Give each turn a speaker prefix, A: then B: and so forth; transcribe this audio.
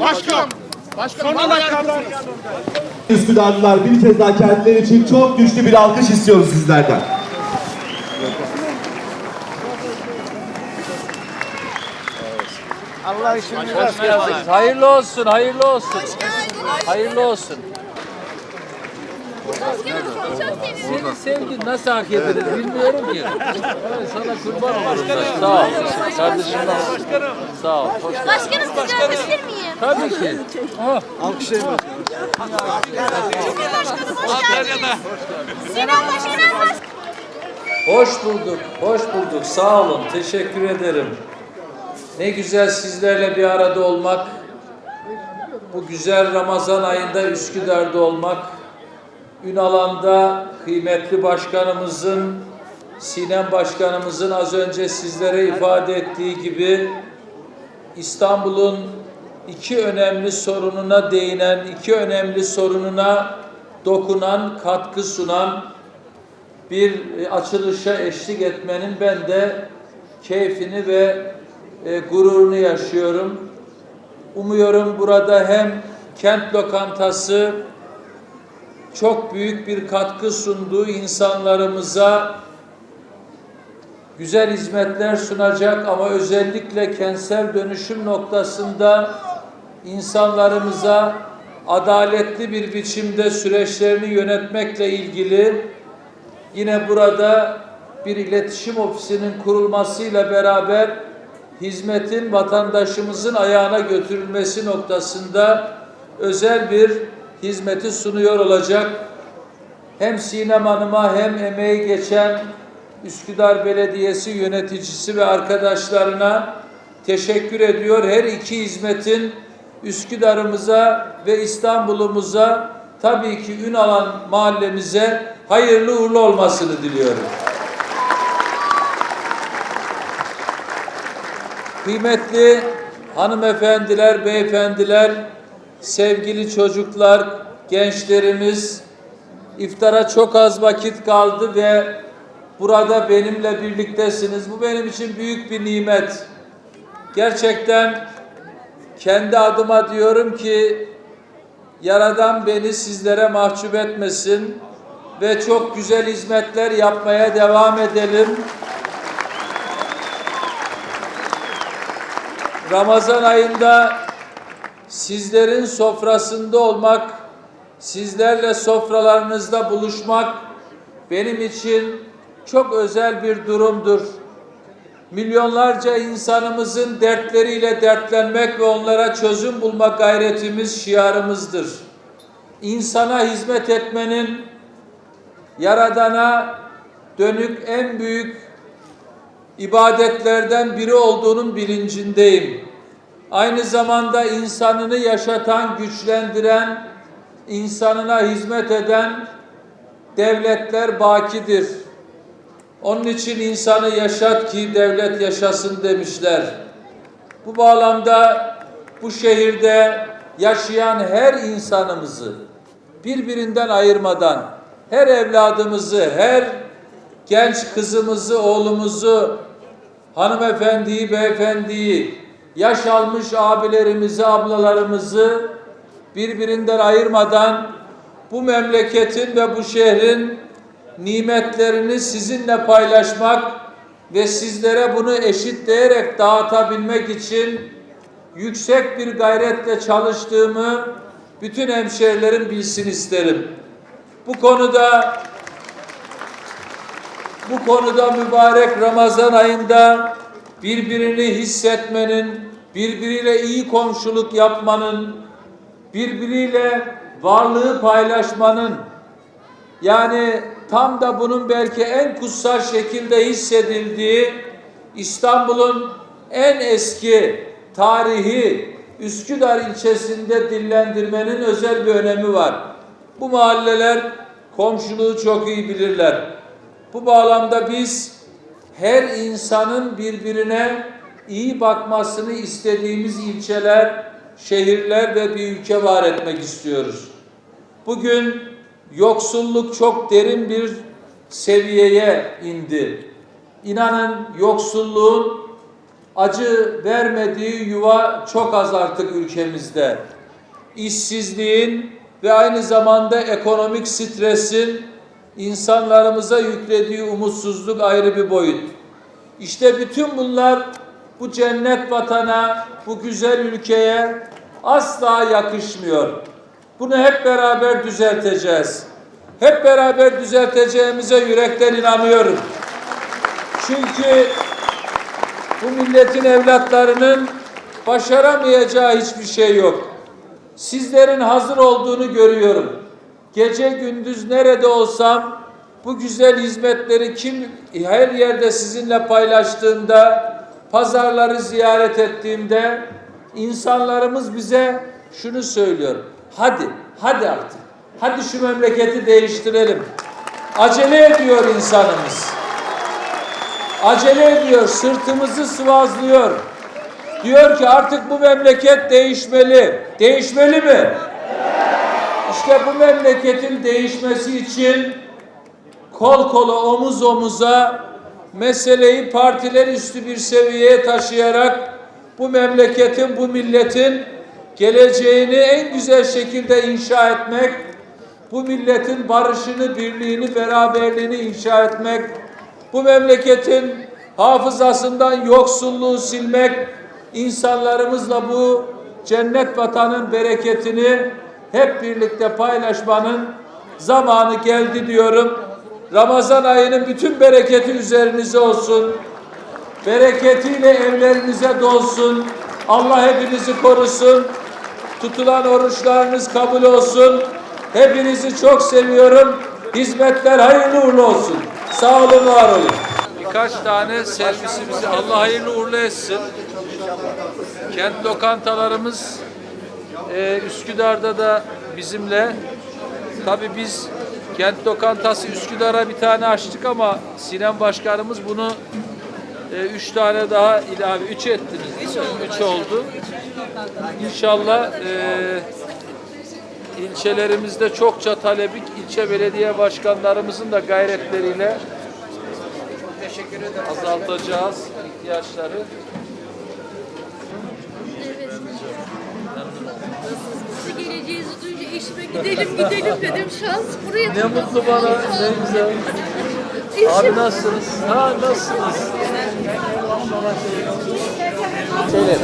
A: Başkanım. Sonuna kadar.
B: Üsküdarlılar bir kez daha kendileri için çok güçlü bir alkış istiyoruz sizlerden.
A: Allah işini rast
C: Hayırlı olsun, hayırlı olsun. Hayırlı olsun. Senin sevgin nasıl hak edilir bilmiyorum ki. Evet, sana kurban olurum. Sağ ol. Kardeşim Sağ ol. Hoş geldin.
D: Başkanım sizi öpüşür miyim?
C: Tabii ki. Oh.
D: Cumhurbaşkanım hoş geldiniz. Sinan Başkanım hoş
C: Hoş bulduk, hoş bulduk. Sağ olun, teşekkür ederim. Ne güzel sizlerle bir arada olmak. Bu güzel Ramazan ayında Üsküdar'da olmak. Ünalan'da kıymetli başkanımızın, Sinem başkanımızın az önce sizlere ifade ettiği gibi İstanbul'un iki önemli sorununa değinen, iki önemli sorununa dokunan, katkı sunan bir e, açılışa eşlik etmenin ben de keyfini ve e, gururunu yaşıyorum. Umuyorum burada hem kent lokantası çok büyük bir katkı sunduğu insanlarımıza güzel hizmetler sunacak ama özellikle kentsel dönüşüm noktasında insanlarımıza adaletli bir biçimde süreçlerini yönetmekle ilgili Yine burada bir iletişim ofisinin kurulmasıyla beraber hizmetin vatandaşımızın ayağına götürülmesi noktasında özel bir hizmeti sunuyor olacak. Hem Sinem Hanım'a hem emeği geçen Üsküdar Belediyesi yöneticisi ve arkadaşlarına teşekkür ediyor. Her iki hizmetin Üsküdar'ımıza ve İstanbul'umuza tabii ki Ünalan mahallemize hayırlı uğurlu olmasını diliyorum. Kıymetli hanımefendiler, beyefendiler, sevgili çocuklar, gençlerimiz, iftara çok az vakit kaldı ve burada benimle birliktesiniz. Bu benim için büyük bir nimet. Gerçekten kendi adıma diyorum ki Yaradan beni sizlere mahcup etmesin ve çok güzel hizmetler yapmaya devam edelim. Ramazan ayında sizlerin sofrasında olmak, sizlerle sofralarınızda buluşmak benim için çok özel bir durumdur. Milyonlarca insanımızın dertleriyle dertlenmek ve onlara çözüm bulmak gayretimiz şiarımızdır. İnsana hizmet etmenin Yaradan'a dönük en büyük ibadetlerden biri olduğunun bilincindeyim. Aynı zamanda insanını yaşatan, güçlendiren, insanına hizmet eden devletler bakidir. Onun için insanı yaşat ki devlet yaşasın demişler. Bu bağlamda bu şehirde yaşayan her insanımızı birbirinden ayırmadan her evladımızı, her genç kızımızı, oğlumuzu, hanımefendiyi, beyefendiyi, yaş almış abilerimizi, ablalarımızı birbirinden ayırmadan bu memleketin ve bu şehrin nimetlerini sizinle paylaşmak ve sizlere bunu eşitleyerek dağıtabilmek için yüksek bir gayretle çalıştığımı bütün hemşehrilerim bilsin isterim. Bu konuda bu konuda mübarek Ramazan ayında birbirini hissetmenin, birbiriyle iyi komşuluk yapmanın, birbiriyle varlığı paylaşmanın yani tam da bunun belki en kutsal şekilde hissedildiği İstanbul'un en eski tarihi Üsküdar ilçesinde dillendirmenin özel bir önemi var. Bu mahalleler komşuluğu çok iyi bilirler. Bu bağlamda biz her insanın birbirine iyi bakmasını istediğimiz ilçeler, şehirler ve bir ülke var etmek istiyoruz. Bugün yoksulluk çok derin bir seviyeye indi. İnanın yoksulluğun acı vermediği yuva çok az artık ülkemizde. İşsizliğin ve aynı zamanda ekonomik stresin insanlarımıza yüklediği umutsuzluk ayrı bir boyut. İşte bütün bunlar bu cennet vatana, bu güzel ülkeye asla yakışmıyor. Bunu hep beraber düzelteceğiz. Hep beraber düzelteceğimize yürekten inanıyorum. Çünkü bu milletin evlatlarının başaramayacağı hiçbir şey yok. Sizlerin hazır olduğunu görüyorum. Gece gündüz nerede olsam bu güzel hizmetleri kim her yerde sizinle paylaştığında, pazarları ziyaret ettiğimde insanlarımız bize şunu söylüyor. Hadi, hadi artık. Hadi şu memleketi değiştirelim. Acele ediyor insanımız. Acele ediyor, sırtımızı sıvazlıyor. Diyor ki artık bu memleket değişmeli. Değişmeli mi? İşte bu memleketin değişmesi için kol kola omuz omuza meseleyi partiler üstü bir seviyeye taşıyarak bu memleketin, bu milletin geleceğini en güzel şekilde inşa etmek, bu milletin barışını, birliğini, beraberliğini inşa etmek, bu memleketin hafızasından yoksulluğu silmek, insanlarımızla bu cennet vatanın bereketini hep birlikte paylaşmanın zamanı geldi diyorum. Ramazan ayının bütün bereketi üzerinize olsun. Bereketiyle evlerinize dolsun. Allah hepinizi korusun. Tutulan oruçlarınız kabul olsun. Hepinizi çok seviyorum. Hizmetler hayırlı uğurlu olsun. Sağ olun, var olun. Birkaç tane servisimizi Allah hayırlı uğurlu etsin. Kent lokantalarımız e, Üsküdar'da da bizimle. Tabii biz kent lokantası Üsküdar'a bir tane açtık ama Sinem Başkanımız bunu e, üç tane daha ilave, üç ettiniz değil mi? Üç oldu. İnşallah e, ilçelerimizde çokça talebik ilçe belediye başkanlarımızın da gayretleriyle azaltacağız ihtiyaçları.
D: eşime gidelim gidelim dedim. Şans buraya
C: Ne mutlu bana, ne güzel. Abi nasılsınız? Ha nasılsınız? Şeyleri.